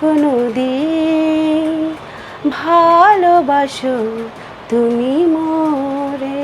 কোনো দিন ভালোবাসো তুমি মোরে।